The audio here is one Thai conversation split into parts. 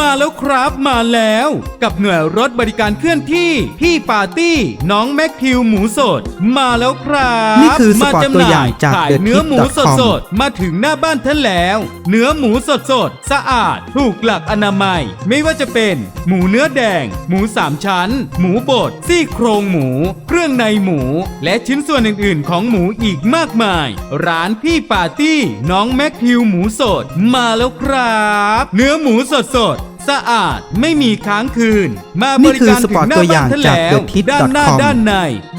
มาแล้วครับมาแล้ว กับหน่วยรถบริการเคลื่อนที่ พี่ปาร์ตี้ น้องแม็กคิวหมูสด มาแล้วครับนี่คือสมาปอร์ตจำหตัวน่าอย่างยจากขาย The เนื้อหมูสด Tip.com สดๆมาถึงหน้าบ้านท่านแล้ว เนื้อหมูสดสดๆสะอาด ถูกหลักอนามัย ไม่ว่าจะเป็น หมูเนื้อแดง หมูสามชั้น หมูบดซี่โครงหมู เครื่องในหมู และชิ้นส่วนอื่น ๆ ของหมูอีกมากมาย ร้านพี่ปาร์ตี้ น้องแม็กคิวหมูสด มาแล้วครับ เนื้อหมูสดสดๆ สะอาดไม่มีค้างคืน มาบริการนี่คือสถึปอร์งตหน้าตัวอบ้าย่านงท่านจากแล้ว The Tip ด้านหน้า com ด้านใน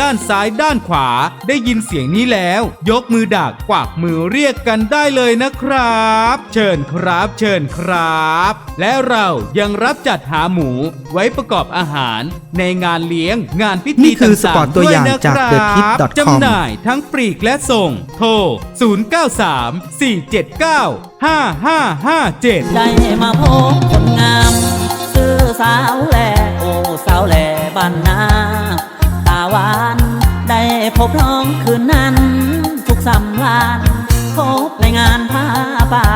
ด้านซ้ายด้านขวา ได้ยินเสียงนี้แล้ว ยกมือดักกวักมือเรียกกันได้เลยนะครับ เชิญครับเชิญครับ และเรายังรับจัดหาหมู ไว้ประกอบอาหาร ในงานเลี้ยงงานพินี่ธีคือสต่าปอร์งตๆตัวด้วยอย่างนะจากครั The บ Tip.com จำหน่ายทั้งปลีกและส่ง โทร 093 479 5557 ได้มาพบคนงามซื้อ สาวแลโอ้สาวแลบ้านนาตาหวานได้พบน้องคืนนั้น ทุกสำลานพบในงานผ้าป่า